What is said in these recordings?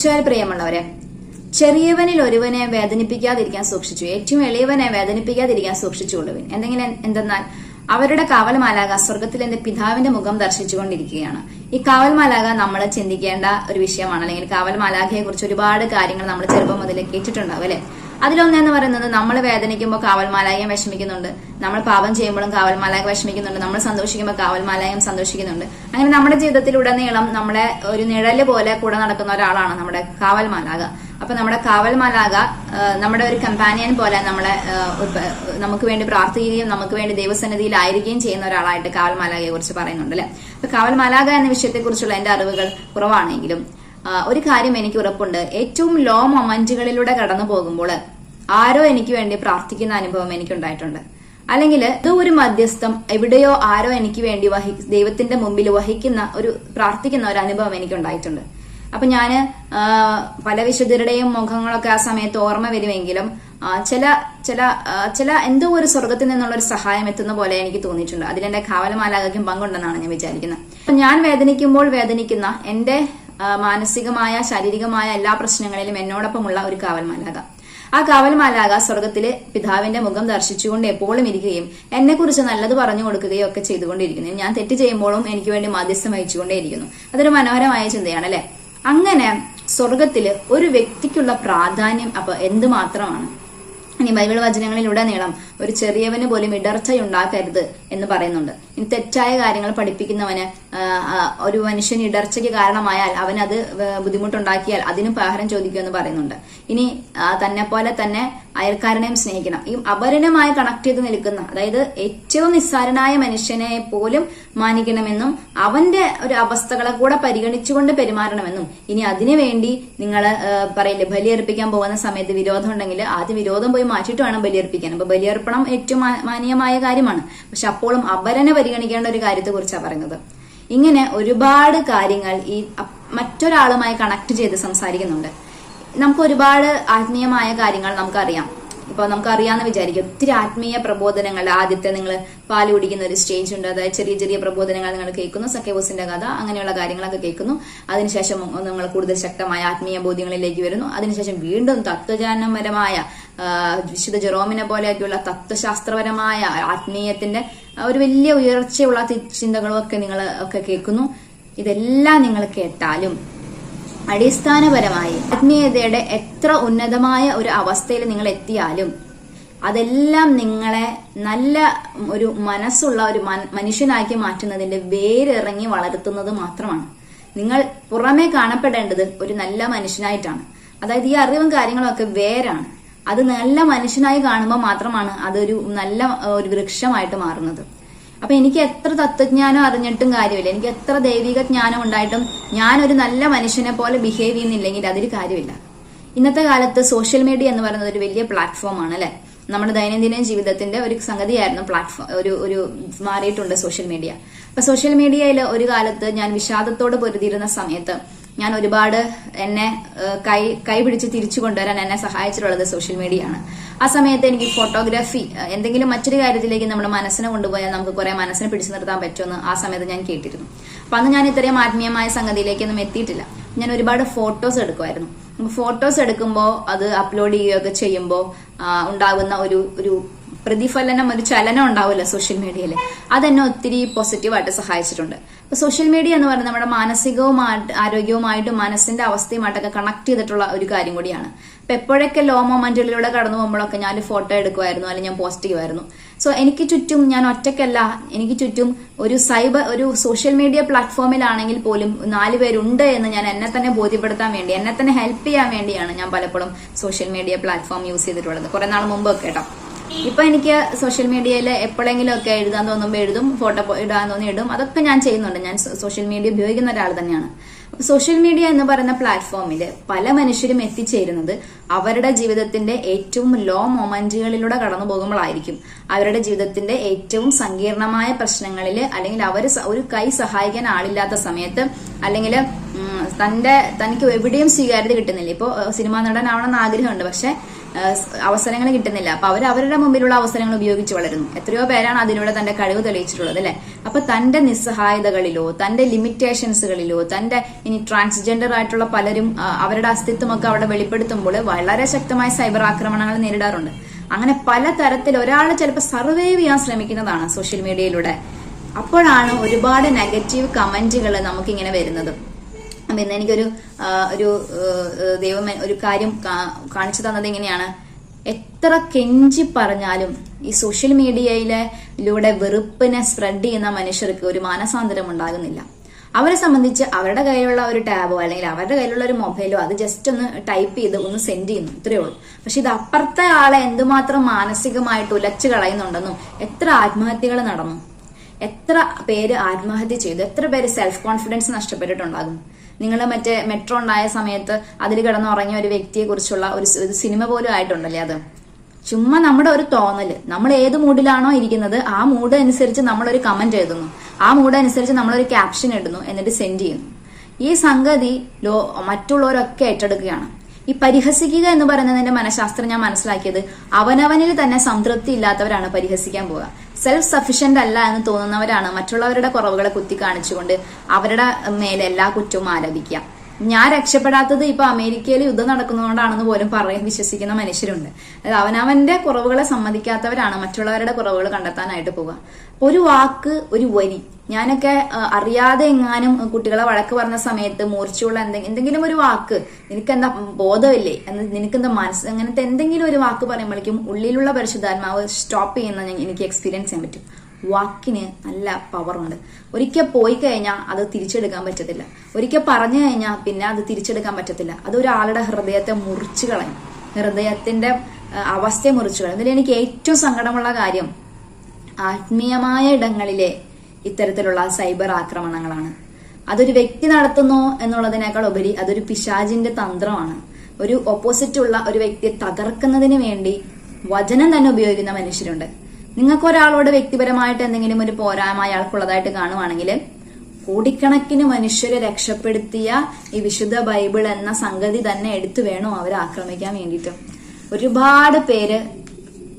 ഈശോയിൽ പ്രിയമുള്ളവരെ ചെറിയവനിൽ ഒരുവനെ വേദനിപ്പിക്കാതിരിക്കാൻ സൂക്ഷിച്ചു. ഏറ്റവും എളിയവനെ വേദനിപ്പിക്കാതിരിക്കാൻ സൂക്ഷിച്ചുകൊള്ളുവിൻ എന്തെങ്കിലും എന്തെന്നാൽ അവരുടെ കാവൽമാലാക സ്വർഗത്തിൽ എന്റെ പിതാവിന്റെ മുഖം ദർശിച്ചുകൊണ്ടിരിക്കുകയാണ്. ഈ കാവൽമാലാക നമ്മൾ ചിന്തിക്കേണ്ട ഒരു വിഷയമാണ്. അല്ലെങ്കിൽ കാവൽമാലാകയെ കുറിച്ച് ഒരുപാട് കാര്യങ്ങൾ നമ്മൾ ചെറുപ്പം മുതലേ കേട്ടിട്ടുണ്ടാവും അല്ലെ? അതിലൊന്നെന്ന് പറയുന്നത് നമ്മൾ വേദനിക്കുമ്പോൾ കാവൽമാലായം വിഷമിക്കുന്നുണ്ട്. നമ്മൾ പാപം ചെയ്യുമ്പോഴും കാവൽ മാലാക വിഷമിക്കുന്നുണ്ട്. നമ്മൾ സന്തോഷിക്കുമ്പോൾ കാവൽമാലായം സന്തോഷിക്കുന്നുണ്ട്. അങ്ങനെ നമ്മുടെ ജീവിതത്തിലുടനീളം നമ്മളെ ഒരു നിഴൽ പോലെ കൂടെ നടക്കുന്ന ഒരാളാണ് നമ്മുടെ കാവൽ മാലാക അപ്പൊ നമ്മുടെ കാവൽ മാലാക നമ്മുടെ ഒരു കമ്പാനിയൻ പോലെ നമ്മളെ നമുക്ക് വേണ്ടി പ്രാർത്ഥിക്കുകയും നമുക്ക് വേണ്ടി ദൈവസന്നിധിയിലായിരിക്കുകയും ചെയ്യുന്ന ഒരാളായിട്ട് കാവൽ മാലാകയെ കുറിച്ച് പറയുന്നുണ്ട് അല്ലെ? അപ്പൊ കാവൽ മാലാക എന്ന വിഷയത്തെക്കുറിച്ചുള്ള എന്റെ അറിവുകൾ കുറവാണെങ്കിലും ഒരു കാര്യം എനിക്ക് ഉറപ്പുണ്ട്. ഏറ്റവും ലോ മൊമെന്റുകളിലൂടെ കടന്നു പോകുമ്പോൾ ആരോ എനിക്ക് വേണ്ടി പ്രാർത്ഥിക്കുന്ന അനുഭവം എനിക്കുണ്ടായിട്ടുണ്ട്. അല്ലെങ്കിൽ ഇത് ഒരു മധ്യസ്ഥം എവിടെയോ ആരോ എനിക്ക് വേണ്ടി വഹി ദൈവത്തിന്റെ മുമ്പിൽ വഹിക്കുന്ന ഒരു പ്രാർത്ഥിക്കുന്ന ഒരു അനുഭവം എനിക്കുണ്ടായിട്ടുണ്ട്. അപ്പൊ ആ, പല വിശുദ്ധരുടെയും മുഖങ്ങളൊക്കെ ആ സമയത്ത് ഓർമ്മ വരുമെങ്കിലും ചില ചില ചില എന്തോ ഒരു സ്വർഗത്തിൽ നിന്നുള്ള ഒരു സഹായം എത്തുന്ന പോലെ എനിക്ക് തോന്നിയിട്ടുണ്ട്. അതിലെന്റെ കാവലമാലാകും പങ്കുണ്ടെന്നാണ് ഞാൻ വിചാരിക്കുന്നത്. ഞാൻ വേദനിക്കുമ്പോൾ വേദനിക്കുന്ന എന്റെ മാനസികമായ ശാരീരികമായ എല്ലാ പ്രശ്നങ്ങളിലും എന്നോടൊപ്പമുള്ള ഒരു കാവൽ മാലാക ആ കാവൽ മാലാക സ്വർഗത്തിലെ പിതാവിന്റെ മുഖം ദർശിച്ചുകൊണ്ട് എപ്പോഴും ഇരിക്കുകയും എന്നെക്കുറിച്ച് നല്ലത് പറഞ്ഞു കൊടുക്കുകയും ഒക്കെ ചെയ്തുകൊണ്ടിരിക്കുന്നു. ഞാൻ തെറ്റ് ചെയ്യുമ്പോഴും എനിക്ക് വേണ്ടി മാധ്യസ്ഥം വഹിച്ചുകൊണ്ടേയിരിക്കുന്നു. അതൊരു മനോഹരമായ ചിന്തയാണ് അല്ലെ അങ്ങനെ സ്വർഗത്തിൽ ഒരു വ്യക്തിക്കുള്ള പ്രാധാന്യം അപ്പൊ എന്ത് മാത്രമാണ് ഇനി ബൈബിൾ വചനങ്ങളിലുടനീളം ഒരു ചെറിയവന് പോലും ഇടർച്ചയുണ്ടാക്കരുത് എന്ന് പറയുന്നുണ്ട്. ഇനി തെറ്റായ കാര്യങ്ങൾ പഠിപ്പിക്കുന്നവന് ഒരു മനുഷ്യൻ ഇടർച്ചയ്ക്ക് കാരണമായാൽ അവനത് ബുദ്ധിമുട്ടുണ്ടാക്കിയാൽ അതിനും പകരം ചോദിക്കുമെന്ന് പറയുന്നുണ്ട്. ഇനി തന്നെ പോലെ തന്നെ അയൽക്കാരനെയും സ്നേഹിക്കണം. ഈ അപരനുമായി കണക്ട് ചെയ്ത് നിൽക്കുന്ന അതായത് ഏറ്റവും നിസ്സാരനായ മനുഷ്യനെ പോലും മാനിക്കണമെന്നും അവന്റെ ഒരു അവസ്ഥകളെ കൂടെ പരിഗണിച്ചുകൊണ്ട് പെരുമാറണമെന്നും ഇനി അതിനു വേണ്ടി നിങ്ങൾ പറയില്ലേ ബലിയർപ്പിക്കാൻ പോകുന്ന സമയത്ത് വിരോധം ഉണ്ടെങ്കിൽ ആദ്യം വിരോധം പോയി മാറ്റിയിട്ട് വേണം ബലിയർപ്പിക്കാൻ. അപ്പൊ ബലിയർപ്പണം ഏറ്റവും മാനീയമായ കാര്യമാണ്. പക്ഷെ അപ്പോഴും അപരനെ പരിഗണിക്കേണ്ട ഒരു കാര്യത്തെ കുറിച്ചാണ് പറയുന്നത്. ഇങ്ങനെ ഒരുപാട് കാര്യങ്ങൾ ഈ മറ്റൊരാളുമായി കണക്ട് ചെയ്ത് സംസാരിക്കുന്നുണ്ട്. നമുക്ക് ഒരുപാട് ആത്മീയമായ കാര്യങ്ങൾ നമുക്കറിയാം. ഇപ്പൊ നമുക്ക് അറിയാന്ന് വിചാരിക്കും. ഒത്തിരി ആത്മീയ പ്രബോധനങ്ങൾ ആദ്യത്തെ നിങ്ങൾ പാൽ കുടിക്കുന്ന ഒരു സ്റ്റേജ് ഉണ്ട്. അതായത് ചെറിയ ചെറിയ പ്രബോധനങ്ങൾ നിങ്ങൾ കേൾക്കുന്നു. സഖ്യബോസിന്റെ കഥ അങ്ങനെയുള്ള കാര്യങ്ങളൊക്കെ കേൾക്കുന്നു. അതിനുശേഷം നിങ്ങൾ കൂടുതൽ ശക്തമായ ആത്മീയ ബോധ്യങ്ങളിലേക്ക് വരുന്നു. അതിനുശേഷം വീണ്ടും തത്വജാനപരമായ ആ, വിശുദ്ധ ജെറോമിനെ പോലെയൊക്കെയുള്ള തത്വശാസ്ത്രപരമായ ആത്മീയത്തിന്റെ ഒരു വലിയ ഉയർച്ചയുള്ള ചിന്തകളും ഒക്കെ നിങ്ങൾ ഒക്കെ കേൾക്കുന്നു. ഇതെല്ലാം നിങ്ങൾ കേട്ടാലും അടിസ്ഥാനപരമായി ആത്മീയതയുടെ എത്ര ഉന്നതമായ ഒരു അവസ്ഥയിൽ നിങ്ങൾ എത്തിയാലും അതെല്ലാം നിങ്ങളെ നല്ല ഒരു മനസ്സുള്ള ഒരു മനുഷ്യനാക്കി മാറ്റുന്നതിന്റെ വേരിറങ്ങി വളർത്തുന്നത് മാത്രമാണ്. നിങ്ങൾ പുറമേ കാണപ്പെടേണ്ടത് ഒരു നല്ല മനുഷ്യനായിട്ടാണ്. അതായത് ഈ അറിവും കാര്യങ്ങളും ഒക്കെ വേരാണ്. അത് നല്ല മനുഷ്യനായി കാണുമ്പോൾ മാത്രമാണ് അതൊരു നല്ല ഒരു വൃക്ഷമായിട്ട് മാറുന്നത്. അപ്പൊ എനിക്ക് എത്ര തത്വജ്ഞാനം അറിഞ്ഞിട്ടും കാര്യമില്ല. എനിക്ക് എത്ര ദൈവിക ജ്ഞാനം ഉണ്ടായിട്ടും ഞാൻ ഒരു നല്ല മനുഷ്യനെ പോലെ ബിഹേവ് ചെയ്യുന്നില്ലെങ്കിൽ അതൊരു കാര്യമില്ല. ഇന്നത്തെ കാലത്ത് സോഷ്യൽ മീഡിയ എന്ന് പറയുന്നത് ഒരു വലിയ പ്ലാറ്റ്ഫോമാണ് അല്ലെ? നമ്മുടെ ദൈനംദിന ജീവിതത്തിന്റെ ഒരു സംഗതിയായിരുന്നു പ്ലാറ്റ്ഫോം ഒരു ഒരു മാറിയിട്ടുണ്ട് സോഷ്യൽ മീഡിയ അപ്പൊ സോഷ്യൽ മീഡിയയിൽ ഒരു കാലത്ത് ഞാൻ വിഷാദത്തോട് പൊരുതിയിരുന്ന സമയത്ത് ഞാൻ ഒരുപാട് എന്നെ കൈ കൈ പിടിച്ച് തിരിച്ചു കൊണ്ടുവരാൻ എന്നെ സഹായിച്ചിട്ടുള്ളത് സോഷ്യൽ മീഡിയ ആണ്. ആ സമയത്ത് എനിക്ക് ഫോട്ടോഗ്രാഫി എന്തെങ്കിലും മറ്റൊരു കാര്യത്തിലേക്ക് നമ്മുടെ മനസ്സിനെ കൊണ്ടുപോയാൽ നമുക്ക് കുറെ മനസ്സിനെ പിടിച്ചു നിർത്താൻ പറ്റുമെന്ന് ആ സമയത്ത് ഞാൻ കേട്ടിരുന്നു. അപ്പൊ അന്ന് ഞാൻ ഇത്രയും ആത്മീയമായ സംഗതിയിലേക്കൊന്നും എത്തിയിട്ടില്ല. ഞാൻ ഒരുപാട് ഫോട്ടോസ് എടുക്കുമായിരുന്നു. ഫോട്ടോസ് എടുക്കുമ്പോൾ അത് അപ്ലോഡ് ചെയ്യുകയൊക്കെ ചെയ്യുമ്പോൾ ഉണ്ടാകുന്ന ഒരു ഒരു പ്രതിഫലനം ഒരു ചലനം ഉണ്ടാവില്ല സോഷ്യൽ മീഡിയയിൽ അതെന്നെ ഒത്തിരി പോസിറ്റീവായിട്ട് സഹായിച്ചിട്ടുണ്ട്. അപ്പൊ സോഷ്യൽ മീഡിയ എന്ന് പറയുന്നത് നമ്മുടെ മാനസികവുമായിട്ട് ആരോഗ്യവുമായിട്ടും മനസ്സിന്റെ അവസ്ഥയുമായിട്ടൊക്കെ കണക്ട് ചെയ്തിട്ടുള്ള ഒരു കാര്യം കൂടിയാണ്. അപ്പൊ എപ്പോഴൊക്കെ ലോ മൊമെന്റുകളിലൂടെ കടന്നു പോകുമ്പോഴൊക്കെ ഞാൻ ഫോട്ടോ എടുക്കുമായിരുന്നു അല്ലെങ്കിൽ ഞാൻ പോസ്റ്റ് ചെയ്യുമായിരുന്നു. സോ എനിക്ക് ചുറ്റും ഞാൻ ഒറ്റയ്ക്കല്ല എനിക്ക് ചുറ്റും ഒരു സൈബർ ഒരു സോഷ്യൽ മീഡിയ പ്ലാറ്റ്ഫോമിലാണെങ്കിൽ പോലും നാല് പേരുണ്ട് എന്ന് ഞാൻ എന്നെ തന്നെ ബോധ്യപ്പെടുത്താൻ വേണ്ടി എന്നെ തന്നെ ഹെൽപ്പ് ചെയ്യാൻ വേണ്ടിയാണ് ഞാൻ പലപ്പോഴും സോഷ്യൽ മീഡിയ പ്ലാറ്റ്ഫോം യൂസ് ചെയ്തിട്ടുള്ളത്. കുറെ നാൾ മുമ്പ് കേട്ടോ. ഇപ്പൊ എനിക്ക് സോഷ്യൽ മീഡിയയിൽ എപ്പോഴെങ്കിലും ഒക്കെ എഴുതാൻ തോന്നുമ്പോൾ എഴുതും ഫോട്ടോ ഇടാൻ തോന്നി ഇടും. അതൊക്കെ ഞാൻ ചെയ്യുന്നുണ്ട്. ഞാൻ സോഷ്യൽ മീഡിയ ഉപയോഗിക്കുന്ന ഒരാൾ തന്നെയാണ്. സോഷ്യൽ മീഡിയ എന്ന് പറയുന്ന പ്ലാറ്റ്ഫോമിൽ പല മനുഷ്യരും എത്തിച്ചേരുന്നത് അവരുടെ ജീവിതത്തിന്റെ ഏറ്റവും ലോ മൊമെന്റുകളിലൂടെ കടന്നു പോകുമ്പോഴായിരിക്കും. അവരുടെ ജീവിതത്തിന്റെ ഏറ്റവും സങ്കീർണമായ പ്രശ്നങ്ങളിൽ അല്ലെങ്കിൽ അവർ ഒരു കൈ സഹായിക്കാൻ ആളില്ലാത്ത സമയത്ത് അല്ലെങ്കിൽ തന്റെ തനിക്ക് എവിടെയും സ്വീകാര്യത കിട്ടുന്നില്ല. ഇപ്പോ നടൻ സിനിമാ നടനാവണമെന്ന് ആഗ്രഹമുണ്ട്. പക്ഷെ അവസരങ്ങൾ കിട്ടുന്നില്ല. അപ്പൊ അവർ അവരുടെ മുമ്പിലുള്ള അവസരങ്ങൾ ഉപയോഗിച്ച് വളരുന്നു. എത്രയോ പേരാണ് അതിലൂടെ തന്റെ കഴിവ് തെളിയിച്ചിട്ടുള്ളത് അല്ലെ? അപ്പൊ തന്റെ നിസ്സഹായതകളിലോ തന്റെ ലിമിറ്റേഷൻസുകളിലോ തന്റെ ഇനി ട്രാൻസ്ജെൻഡർ ആയിട്ടുള്ള പലരും അവരുടെ അസ്തിത്വമൊക്കെ അവിടെ വെളിപ്പെടുത്തുമ്പോൾ വളരെ ശക്തമായ സൈബർ ആക്രമണങ്ങൾ നേരിടാറുണ്ട്. അങ്ങനെ പല തരത്തിൽ ഒരാൾ ചിലപ്പോൾ സർവൈവ് ചെയ്യാൻ ശ്രമിക്കുന്നതാണ് സോഷ്യൽ മീഡിയയിലൂടെ. അപ്പോഴാണ് ഒരുപാട് നെഗറ്റീവ് കമന്റുകൾ നമുക്കിങ്ങനെ വരുന്നത്. അപ്പൊ ഇന്ന് എനിക്കൊരു ഒരു ദൈവം ഒരു കാര്യം കാണിച്ചു തന്നത് എങ്ങനെയാണ് എത്ര കെഞ്ചി പറഞ്ഞാലും ഈ സോഷ്യൽ മീഡിയയിലൂടെ വെറുപ്പിനെ സ്പ്രെഡ് ചെയ്യുന്ന മനുഷ്യർക്ക് ഒരു മാനസാന്തരം ഉണ്ടാകുന്നില്ല. അവരെ സംബന്ധിച്ച് അവരുടെ കയ്യിലുള്ള ഒരു ടാബോ അല്ലെങ്കിൽ അവരുടെ കയ്യിലുള്ള ഒരു മൊബൈലോ അത് ജസ്റ്റ് ഒന്ന് ടൈപ്പ് ചെയ്ത് ഒന്ന് സെൻഡ് ചെയ്യുന്നു. ഇത്രയേ ഉള്ളൂ. പക്ഷെ ഇത് അപ്പുറത്തെ ആളെ എന്തുമാത്രം മാനസികമായിട്ട് ഉലച്ചു കളയുന്നുണ്ടെന്നും എത്ര ആത്മഹത്യകൾ നടന്നു. എത്ര പേര് ആത്മഹത്യ ചെയ്തു. എത്ര പേര് സെൽഫ് കോൺഫിഡൻസ് നഷ്ടപ്പെട്ടിട്ടുണ്ടാകും. നിങ്ങൾ മറ്റേ മെട്രോ ഉണ്ടായ സമയത്ത് അതിൽ കിടന്നുറങ്ങിയ ഒരു വ്യക്തിയെ കുറിച്ചുള്ള ഒരു സിനിമ പോലും ആയിട്ടുണ്ടല്ലേ അത്? ചുമ്മാ നമ്മുടെ ഒരു തോന്നൽ. നമ്മൾ ഏത് മൂഡിലാണോ ഇരിക്കുന്നത് ആ മൂഡ് അനുസരിച്ച് നമ്മളൊരു കമന്റ് എഴുതുന്നു. ആ മൂഡ് അനുസരിച്ച് നമ്മളൊരു ക്യാപ്ഷൻ ഇടുന്നു എന്നിട്ട് സെൻഡ് ചെയ്യുന്നു. ഈ സംഗതി ലോ മറ്റുള്ളവരൊക്കെ ഏറ്റെടുക്കുകയാണ്. ഈ പരിഹസിക്കുക എന്ന് പറയുന്നതിന്റെ മനഃശാസ്ത്രം ഞാൻ മനസ്സിലാക്കിയത് അവനവനിൽ തന്നെ സംതൃപ്തി ഇല്ലാത്തവരാണ് പരിഹസിക്കാൻ പോവുക. സെൽഫ് സഫിഷ്യന്റ് അല്ല എന്ന് തോന്നുന്നവരാണ് മറ്റുള്ളവരുടെ കുറവുകളെ കുത്തി കാണിച്ചുകൊണ്ട് അവരുടെ മേലെ എല്ലാ കുറ്റവും ആരോപിക്കുക ഞാൻ രക്ഷപ്പെടാത്തത് ഇപ്പൊ അമേരിക്കയിൽ യുദ്ധം നടക്കുന്നതുകൊണ്ടാണെന്ന് പോലും പറയാൻ വിശ്വസിക്കുന്ന മനുഷ്യരുണ്ട്. അവനവന്റെ കുറവുകളെ സമ്മതിക്കാത്തവരാണ് മറ്റുള്ളവരുടെ കുറവുകൾ കണ്ടെത്താനായിട്ട് പോവുക. ഒരു വാക്ക് ഒരു വരി. ഞാനൊക്കെ അറിയാതെ എങ്ങാനും കുട്ടികളെ വഴക്ക് പറഞ്ഞ സമയത്ത് മൂർച്ചയുള്ള എന്തെങ്കിലും എന്തെങ്കിലും ഒരു വാക്ക് നിനക്കെന്താ ബോധമില്ലേ? എന്ന് നിനക്കെന്താ മനസ്സ് അങ്ങനത്തെ എന്തെങ്കിലും ഒരു വാക്ക് പറയുമ്പോഴേക്കും ഉള്ളിലുള്ള പരിശുദ്ധാത്മാവ് സ്റ്റോപ്പ് ചെയ്യുന്ന എനിക്ക് എക്സ്പീരിയൻസ് ചെയ്യാൻ പറ്റും. വാക്കിന് നല്ല പവറുണ്ട് ഒരിക്കൽ പോയി കഴിഞ്ഞാൽ അത് തിരിച്ചെടുക്കാൻ പറ്റത്തില്ല. ഒരിക്കൽ പറഞ്ഞു കഴിഞ്ഞാൽ പിന്നെ അത് തിരിച്ചെടുക്കാൻ പറ്റത്തില്ല. അത് ഒരാളുടെ ഹൃദയത്തെ മുറിച്ചു കളയും. ഹൃദയത്തിന്റെ അവസ്ഥയെ മുറിച്ചു കളയും. ഇതിൽ എനിക്ക് ഏറ്റവും സങ്കടമുള്ള കാര്യം ആത്മീയമായ ഇടങ്ങളിലെ ഇത്തരത്തിലുള്ള സൈബർ ആക്രമണങ്ങളാണ്. അതൊരു വ്യക്തി നടത്തുന്നു എന്നുള്ളതിനേക്കാൾ ഉപരി അതൊരു പിശാജിന്റെ തന്ത്രമാണ്. ഒരു ഓപ്പോസിറ്റ് ഉള്ള ഒരു വ്യക്തിയെ തകർക്കുന്നതിന് വേണ്ടി വചനം തന്നെ ഉപയോഗിക്കുന്ന മനുഷ്യരുണ്ട്. നിങ്ങൾക്ക് ഒരാളോട് വ്യക്തിപരമായിട്ട് എന്തെങ്കിലും ഒരു പോരായ്മ അയാൾക്കുള്ളതായിട്ട് കാണുവാണെങ്കിൽ കോടിക്കണക്കിന് മനുഷ്യരെ രക്ഷപ്പെടുത്തിയ ഈ വിശുദ്ധ ബൈബിൾ എന്ന സംഗതി തന്നെ എടുത്തു വേണം അവരെ ആക്രമിക്കാൻ വേണ്ടിയിട്ട്? ഒരുപാട് പേര്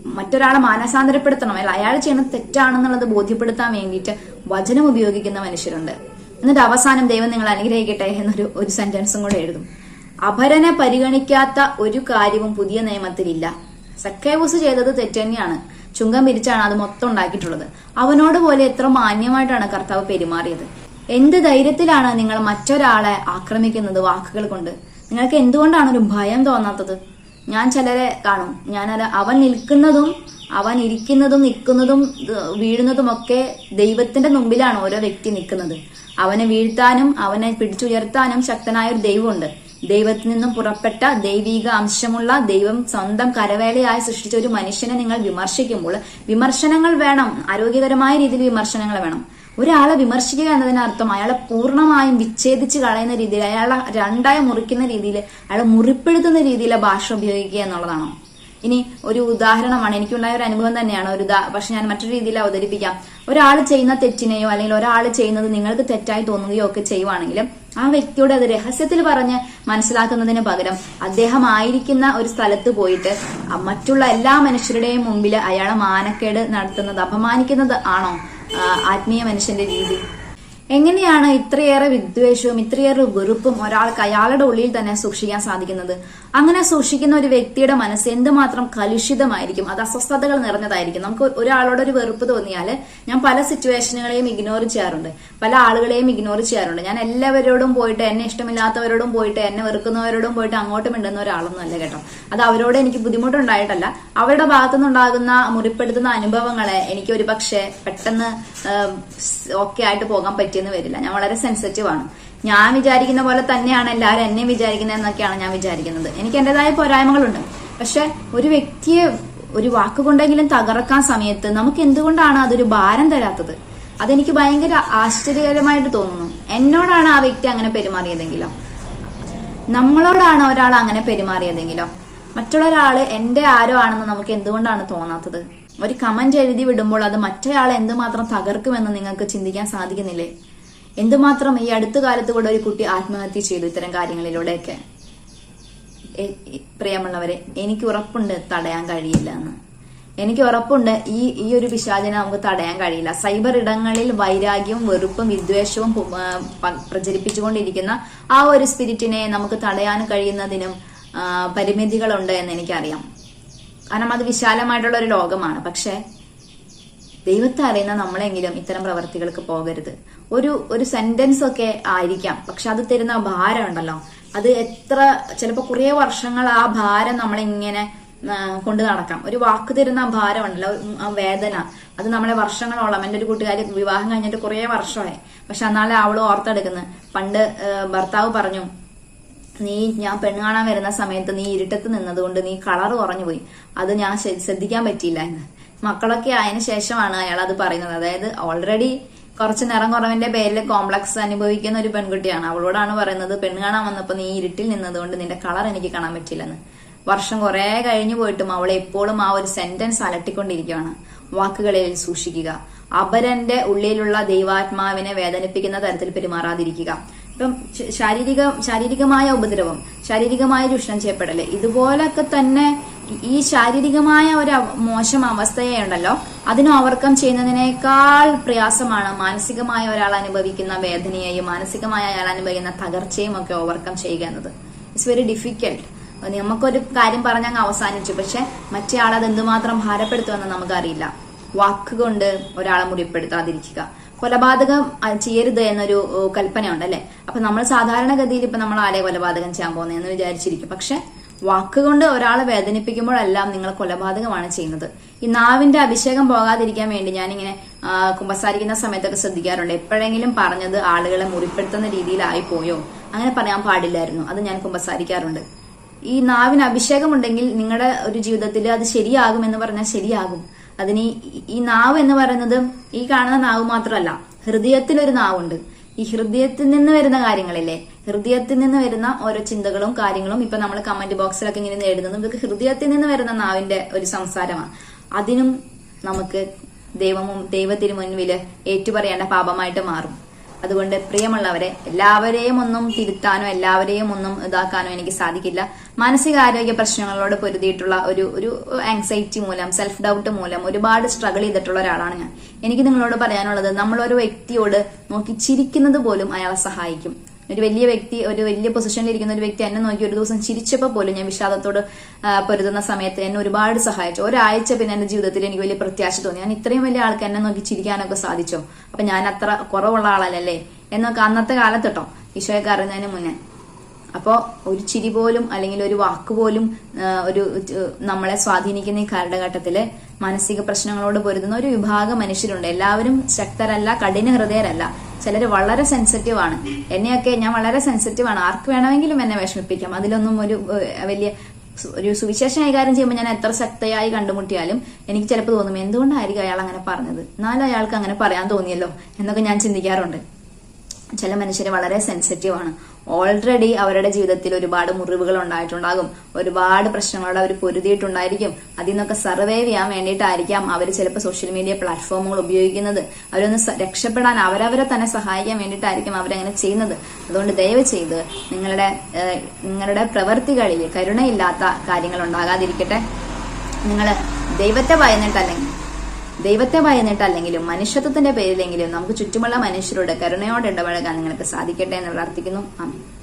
മറ്റൊരാളെ മാനസാന്തരപ്പെടുത്തണം. അല്ല അയാൾ ചെയ്യുന്നത് തെറ്റാണെന്നുള്ളത് ബോധ്യപ്പെടുത്താൻ വേണ്ടിയിട്ട് വചനം ഉപയോഗിക്കുന്ന മനുഷ്യരുണ്ട്. എന്നിട്ട് അവസാനം ദൈവം നിങ്ങൾ അനുഗ്രഹിക്കട്ടെ എന്നൊരു ഒരു സെന്റൻസും കൂടെ എഴുതും. അപരനെ പരിഗണിക്കാത്ത ഒരു കാര്യവും പുതിയ നിയമത്തിലില്ല. സക്കേവൂസ് ചെയ്തത് തെറ്റ് തന്നെയാണ് ചുങ്കം പിരിച്ചാണ് അത് മൊത്തം ഉണ്ടാക്കിയിട്ടുള്ളത്. അവനോട് പോലെ എത്ര മാന്യമായിട്ടാണ് കർത്താവ് പെരുമാറിയത്. എന്ത് ധൈര്യത്തിലാണ് നിങ്ങൾ മറ്റൊരാളെ ആക്രമിക്കുന്നത് വാക്കുകൾ കൊണ്ട്? നിങ്ങൾക്ക് എന്തുകൊണ്ടാണ് ഒരു ഭയം തോന്നാത്തത്? ഞാൻ ചിലരെ കാണും. ഞാൻ അവൻ നിൽക്കുന്നതും അവൻ ഇരിക്കുന്നതും നിൽക്കുന്നതും വീഴുന്നതും ഒക്കെ ദൈവത്തിന്റെ മുമ്പിലാണ് ഓരോ വ്യക്തി നിൽക്കുന്നത്. അവനെ വീഴ്ത്താനും അവനെ പിടിച്ചുയർത്താനും ശക്തനായ ഒരു ദൈവമുണ്ട്. ദൈവത്തിൽ നിന്നും പുറപ്പെട്ട ദൈവിക അംശമുള്ള ദൈവം സ്വന്തം കരവേലയായി സൃഷ്ടിച്ച ഒരു മനുഷ്യനെ നിങ്ങൾ വിമർശിക്കുമ്പോൾ വിമർശനങ്ങൾ വേണം ആരോഗ്യകരമായ രീതിയിൽ വിമർശനങ്ങൾ വേണം. ഒരാളെ വിമർശിക്കുക എന്നതിനർത്ഥം അയാളെ പൂർണമായും വിച്ഛേദിച്ച് കളയുന്ന രീതിയിൽ അയാളെ രണ്ടായി മുറിക്കുന്ന രീതിയിൽ അയാളെ മുറിപ്പെടുത്തുന്ന രീതിയിലെ ഭാഷ ഉപയോഗിക്കുക എന്നുള്ളതാണോ. ഇനി ഒരു ഉദാഹരണമാണ്. എനിക്കുണ്ടായ ഒരു അനുഭവം തന്നെയാണ്. ഒരു പക്ഷെ ഞാൻ മറ്റൊരു രീതിയിൽ അവതരിപ്പിക്കാം. ഒരാൾ ചെയ്യുന്ന തെറ്റിനെയോ അല്ലെങ്കിൽ ഒരാൾ ചെയ്യുന്നത് നിങ്ങൾക്ക് തെറ്റായി തോന്നുകയോ ഒക്കെ ചെയ്യുവാണെങ്കിലും ആ വ്യക്തിയോട് അത് രഹസ്യത്തിൽ പറഞ്ഞ് മനസ്സിലാക്കുന്നതിന് പകരം അദ്ദേഹം ആയിരിക്കുന്ന ഒരു സ്ഥലത്ത് പോയിട്ട് മറ്റുള്ള എല്ലാ മനുഷ്യരുടെയും മുമ്പിൽ അയാളെ മാനക്കേട് നടത്തുന്നത് അപമാനിക്കുന്നത് ആണോ? ആത്മീയ മനുഷ്യന്റെ രീതി. എങ്ങനെയാണ് ഇത്രയേറെ വിദ്വേഷവും ഇത്രയേറെ വെറുപ്പും ഒരാൾക്ക് അയാളുടെ ഉള്ളിൽ തന്നെ സൂക്ഷിക്കാൻ സാധിക്കുന്നത്? അങ്ങനെ സൂക്ഷിക്കുന്ന ഒരു വ്യക്തിയുടെ മനസ്സ് എന്തുമാത്രം കലുഷിതമായിരിക്കും? അത് അസ്വസ്ഥതകൾ നിറഞ്ഞതായിരിക്കും. നമുക്ക് ഒരാളോട് ഒരു വെറുപ്പ് തോന്നിയാൽ ഞാൻ പല സിറ്റുവേഷനുകളെയും ഇഗ്നോർ ചെയ്യാറുണ്ട്. പല ആളുകളെയും ഇഗ്നോർ ചെയ്യാറുണ്ട്. ഞാൻ എല്ലാവരോടും പോയിട്ട് എന്നെ ഇഷ്ടമില്ലാത്തവരോടും പോയിട്ട് എന്നെ വെറുക്കുന്നവരോടും പോയിട്ട് അങ്ങോട്ടും ഇണ്ടുന്ന ഒരാളൊന്നും അല്ല കേട്ടോ. അത് അവരോട് എനിക്ക് ബുദ്ധിമുട്ടുണ്ടായിട്ടല്ല. അവരുടെ ഭാഗത്തുനിന്നുണ്ടാകുന്ന മുറിപ്പെടുത്തുന്ന അനുഭവങ്ങളെ എനിക്ക് ഒരു പക്ഷേ പെട്ടെന്ന് ഓക്കെ ആയിട്ട് പോകാൻ പറ്റിയെന്ന് വരില്ല. ഞാൻ വളരെ സെൻസിറ്റീവ് ആണ്. ഞാൻ വിചാരിക്കുന്ന പോലെ തന്നെയാണ് എല്ലാവരും എന്നെ വിചാരിക്കുന്നത് എന്നൊക്കെയാണ് ഞാൻ വിചാരിക്കുന്നത്. എനിക്ക് എന്റേതായ പോരായ്മകളുണ്ട്. പക്ഷെ ഒരു വ്യക്തിയെ ഒരു വാക്കുകൊണ്ടെങ്കിലും തകർക്കാൻ സമയത്ത് നമുക്ക് എന്തുകൊണ്ടാണ് അതൊരു ഭാരം തരാത്തത്? അതെനിക്ക് ഭയങ്കര ആശ്ചര്യകരമായിട്ട് തോന്നുന്നു. എന്നോടാണ് ആ വ്യക്തി അങ്ങനെ പെരുമാറിയതെങ്കിലോ? നമ്മളോടാണ് ഒരാൾ അങ്ങനെ പെരുമാറിയതെങ്കിലോ? മറ്റുള്ള ഒരാൾ എന്റെ ആരോ ആണെന്ന് നമുക്ക് എന്തുകൊണ്ടാണ് തോന്നാത്തത്? ഒരു കമന്റ് എഴുതി വിടുമ്പോൾ അത് മറ്റേയാളെ എന്തുമാത്രം തകർക്കുമെന്ന് നിങ്ങൾക്ക് ചിന്തിക്കാൻ സാധിക്കുന്നില്ലേ? എന്തുമാത്രം ഈ അടുത്ത കാലത്ത് കൂടെ ഒരു കുട്ടി ആത്മഹത്യ ചെയ്തു ഇത്തരം കാര്യങ്ങളിലൂടെയൊക്കെ? പ്രിയമുള്ളവരെ എനിക്ക് ഉറപ്പുണ്ട് തടയാൻ കഴിയില്ല എന്ന്. എനിക്ക് ഉറപ്പുണ്ട് ഈ ഈ ഒരു പിശാചിനെ നമുക്ക് തടയാൻ കഴിയില്ല. സൈബർ ഇടങ്ങളിൽ വൈരാഗ്യവും വെറുപ്പും വിദ്വേഷവും പ്രചരിപ്പിച്ചുകൊണ്ടിരിക്കുന്ന ആ ഒരു സ്പിരിറ്റിനെ നമുക്ക് തടയാൻ കഴിയുന്നതിനും പരിമിതികളുണ്ട് എന്ന് എനിക്കറിയാം. കാരണം അത് വിശാലമായിട്ടുള്ള ഒരു ലോകമാണ്. പക്ഷേ ദൈവത്തെ അറിയുന്ന നമ്മളെങ്കിലും ഇത്തരം പ്രവർത്തികൾക്ക് പോകരുത്. ഒരു ഒരു സെന്റൻസ് ഒക്കെ ആയിരിക്കാം. പക്ഷെ അത് തരുന്ന ഭാരം ഉണ്ടല്ലോ. അത് എത്ര ചിലപ്പോൾ കുറേ വർഷങ്ങൾ ആ ഭാരം നമ്മളിങ്ങനെ കൊണ്ട് നടക്കാം. ഒരു വാക്ക് തരുന്ന ഭാരം ഉണ്ടല്ലോ വേദന. അത് നമ്മളെ വർഷങ്ങളോളം എന്റെ ഒരു കൂട്ടുകാരി വിവാഹം കഴിഞ്ഞിട്ട് കുറേ വർഷമായി. പക്ഷെ അന്നാളെ അവൾ ഓർത്തെടുക്കുന്നു. പണ്ട് ഭർത്താവ് പറഞ്ഞു നീ ഞാൻ പെണ്ണ് കാണാൻ വരുന്ന സമയത്ത് നീ ഇരുട്ടത്ത് നിന്നതുകൊണ്ട് നീ കളർ കുറഞ്ഞു പോയി അത് ഞാൻ ശ്രദ്ധിക്കാൻ പറ്റിയില്ല എന്ന്. മക്കളൊക്കെ ആയതിനു ശേഷമാണ് അയാൾ അത് പറയുന്നത്. അതായത് ഓൾറെഡി കുറച്ച് നിറം കുറവിന്റെ പേരിൽ കോംപ്ലക്സ് അനുഭവിക്കുന്ന ഒരു പെൺകുട്ടിയാണ്. അവളോടാണ് പറയുന്നത് പെണ് കാണാൻ വന്നപ്പോൾ നീ ഇരുട്ടിൽ നിന്നതുകൊണ്ട് നിന്റെ കളർ എനിക്ക് കാണാൻ പറ്റില്ലെന്ന് വർഷം കുറെ കഴിഞ്ഞു പോയിട്ടും അവളെ എപ്പോഴും ആ ഒരു സെന്റൻസ് അലട്ടിക്കൊണ്ടിരിക്കുകയാണ്. വാക്കുകളിൽ സൂക്ഷിക്കുക. അപരന്റെ ഉള്ളിലുള്ള ദൈവാത്മാവിനെ വേദനിപ്പിക്കുന്ന തരത്തിൽ പെരുമാറാതിരിക്കുക. ഇപ്പം ശാരീരിക ശാരീരികമായ ഉപദ്രവം ശാരീരികമായ ചൂഷണം ചെയ്യപ്പെടൽ ഇതുപോലൊക്കെ തന്നെ ഈ ശാരീരികമായ ഒരു മോശം അവസ്ഥയെ ഉണ്ടല്ലോ അതിനെ ഓവർകം ചെയ്യുന്നതിനേക്കാൾ പ്രയാസമാണ് മാനസികമായ ഒരാൾ അനുഭവിക്കുന്ന വേദനയെയും മാനസികമായ അയാൾ അനുഭവിക്കുന്ന തകർച്ചയും ഒക്കെ ഓവർകം ചെയ്യുക എന്നത്. ഇറ്റ്സ് വെരി ഡിഫിക്കൽട്ട് നമുക്കൊരു കാര്യം പറഞ്ഞങ്ങ് അവസാനിച്ചു. പക്ഷെ മറ്റേ ആൾ അത് എന്തുമാത്രം ഭാരപ്പെടുത്തുമെന്ന് നമുക്കറിയില്ല. വാക്കുകൊണ്ട് ഒരാളെ മുറിപ്പെടുത്താതിരിക്കുക കൊലപാതകം ചെയ്യരുത് എന്നൊരു കൽപ്പന അല്ലെ അപ്പൊ നമ്മൾ സാധാരണഗതിയിൽ ഇപ്പൊ നമ്മൾ ആരെ കൊലപാതകം ചെയ്യാൻ പോകുന്നതെന്ന് വിചാരിച്ചിരിക്കും. പക്ഷെ വാക്കുകൊണ്ട് ഒരാളെ വേദനിപ്പിക്കുമ്പോഴെല്ലാം നിങ്ങൾ കൊലപാതകമാണ് ചെയ്യുന്നത്. ഈ നാവിന്റെ അഭിഷേകം പോകാതിരിക്കാൻ വേണ്ടി ഞാനിങ്ങനെ കുമ്പസാരിക്കുന്ന സമയത്തൊക്കെ ശ്രദ്ധിക്കാറുണ്ട്. എപ്പോഴെങ്കിലും പറഞ്ഞത് ആളുകളെ മുറിപ്പെടുത്തുന്ന രീതിയിലായി പോയോ? അങ്ങനെ പറയാൻ പാടില്ലായിരുന്നു. അത് ഞാൻ കുമ്പസാരിക്കാറുണ്ട്. ഈ നാവിന് അഭിഷേകമുണ്ടെങ്കിൽ നിങ്ങളുടെ ഒരു ജീവിതത്തിൽ അത് ശരിയാകും എന്ന് പറഞ്ഞാൽ ശരിയാകും. അതിന് ഈ- ഈ നാവ് എന്ന് പറയുന്നത് ഈ കാണുന്ന നാവ് മാത്രമല്ല ഹൃദയത്തിൽ ഒരു നാവുണ്ട്. ഈ ഹൃദയത്തിൽ നിന്ന് വരുന്ന കാര്യങ്ങളില്ലേ ഹൃദയത്തിൽ നിന്ന് വരുന്ന ഓരോ ചിന്തകളും കാര്യങ്ങളും ഇപ്പൊ നമ്മൾ കമന്റ് ബോക്സിലൊക്കെ ഇങ്ങനെ നേടുന്നതും ഇതൊക്കെ ഹൃദയത്തിൽ നിന്ന് വരുന്ന നാവിന്റെ ഒരു സംസാരമാണ്. അതിനും നമുക്ക് ദൈവമും ദൈവത്തിന് മുൻപിൽ ഏറ്റുപറയേണ്ട പാപമായിട്ട് മാറും. അതുകൊണ്ട് പ്രിയമുള്ളവരെ എല്ലാവരെയും ഒന്നും തിരുത്താനോ എല്ലാവരെയും ഒന്നും ഇതാക്കാനോ എനിക്ക് സാധിക്കില്ല. മാനസികാരോഗ്യ പ്രശ്നങ്ങളോട് പൊരുതിയിട്ടുള്ള ഒരു ഒരു ആങ്സൈറ്റി മൂലം സെൽഫ് ഡൗട്ട് മൂലം ഒരുപാട് സ്ട്രഗിൾ ചെയ്തിട്ടുള്ള ഒരാളാണ് ഞാൻ. എനിക്ക് നിങ്ങളോട് പറയാനുള്ളത് നമ്മൾ ഒരു വ്യക്തിയോട് നോക്കി ചിരിക്കുന്നത് പോലും അയാളെ സഹായിക്കും. ഒരു വലിയ വ്യക്തി ഒരു വലിയ പൊസിഷനിൽ ഇരിക്കുന്ന ഒരു വ്യക്തി എന്നെ നോക്കി ഒരു ദിവസം ചിരിച്ചപ്പോൾ പോലും ഞാൻ വിഷാദത്തോട് പൊരുതുന്ന സമയത്ത് എന്നെ ഒരുപാട് സഹായിച്ചു. ഒരാഴ്ച പിന്നെ എന്റെ ജീവിതത്തിൽ എനിക്ക് വലിയ പ്രത്യാശ തോന്നി. ഞാൻ ഇത്രയും വലിയ ആൾക്ക് എന്നെ നോക്കി ചിരിക്കാനൊക്കെ സാധിച്ചോ? അപ്പൊ ഞാൻ അത്ര കുറവുള്ള ആളല്ലേ എന്നൊക്കെ അന്നത്തെ കാലത്തെട്ടോ ഈശോയൊക്കെ അറിയുന്നതിന് മുന്നേ. അപ്പോൾ ഒരു ചിരി പോലും അല്ലെങ്കിൽ ഒരു വാക്ക് പോലും ഒരു നമ്മളെ സ്വാധീനിക്കുന്ന ഈ കാലഘട്ടത്തിൽ മാനസിക പ്രശ്നങ്ങളോട് പൊരുതുന്ന ഒരു വിഭാഗം മനുഷ്യരുണ്ട്. എല്ലാവരും ശക്തരല്ല കഠിന ഹൃദയരല്ല. ചിലർ വളരെ സെൻസിറ്റീവ് ആണ്. എന്നെയൊക്കെ ഞാൻ വളരെ സെൻസിറ്റീവ് ആണ്. ആർക്ക് വേണമെങ്കിലും എന്നെ വിഷമിപ്പിക്കാം. അതിലൊന്നും ഒരു വലിയ ഒരു സുവിശേഷം കൈകാര്യം ചെയ്യുമ്പോൾ ഞാൻ എത്ര ശക്തയായി കണ്ടുമുട്ടിയാലും എനിക്ക് ചിലപ്പോൾ തോന്നും എന്തുകൊണ്ടായിരിക്കും അയാൾ അങ്ങനെ പറഞ്ഞത്? എന്നാലും അയാൾക്ക് അങ്ങനെ പറയാൻ തോന്നിയല്ലോ എന്നൊക്കെ ഞാൻ ചിന്തിക്കാറുണ്ട്. ചില മനുഷ്യർ വളരെ സെൻസിറ്റീവ് ആണ്. ഓൾറെഡി അവരുടെ ജീവിതത്തിൽ ഒരുപാട് മുറിവുകൾ ഉണ്ടായിട്ടുണ്ടാകും. ഒരുപാട് പ്രശ്നങ്ങളോട് അവർ പൊരുതിയിട്ടുണ്ടായിരിക്കും. അതിൽ നിന്നൊക്കെ സർവൈവ് ചെയ്യാൻ വേണ്ടിയിട്ടായിരിക്കാം അവർ ചിലപ്പോൾ സോഷ്യൽ മീഡിയ പ്ലാറ്റ്ഫോമുകൾ ഉപയോഗിക്കുന്നത്. അവരൊന്ന് രക്ഷപ്പെടാൻ അവരവരെ തന്നെ സഹായിക്കാൻ വേണ്ടിയിട്ടായിരിക്കും അവരങ്ങനെ ചെയ്യുന്നത്. അതുകൊണ്ട് ദയവ് ചെയ്ത് നിങ്ങളുടെ നിങ്ങളുടെ പ്രവൃത്തികളിൽ കരുണയില്ലാത്ത കാര്യങ്ങൾ ഉണ്ടാകാതിരിക്കട്ടെ. നിങ്ങൾ ദൈവത്തെ ഭയന്നിട്ടല്ലെങ്കിൽ ദൈവത്തെ ഭയന്നിട്ടല്ലെങ്കിലും മനുഷ്യത്വത്തിന്റെ പേരിലെങ്കിലും നമുക്ക് ചുറ്റുമുള്ള മനുഷ്യരോട് കരുണയോടെ ഇടപഴകാൻ നിങ്ങൾക്ക് സാധിക്കട്ടെ എന്ന് പ്രാർത്ഥിക്കുന്നു. ആമേൻ.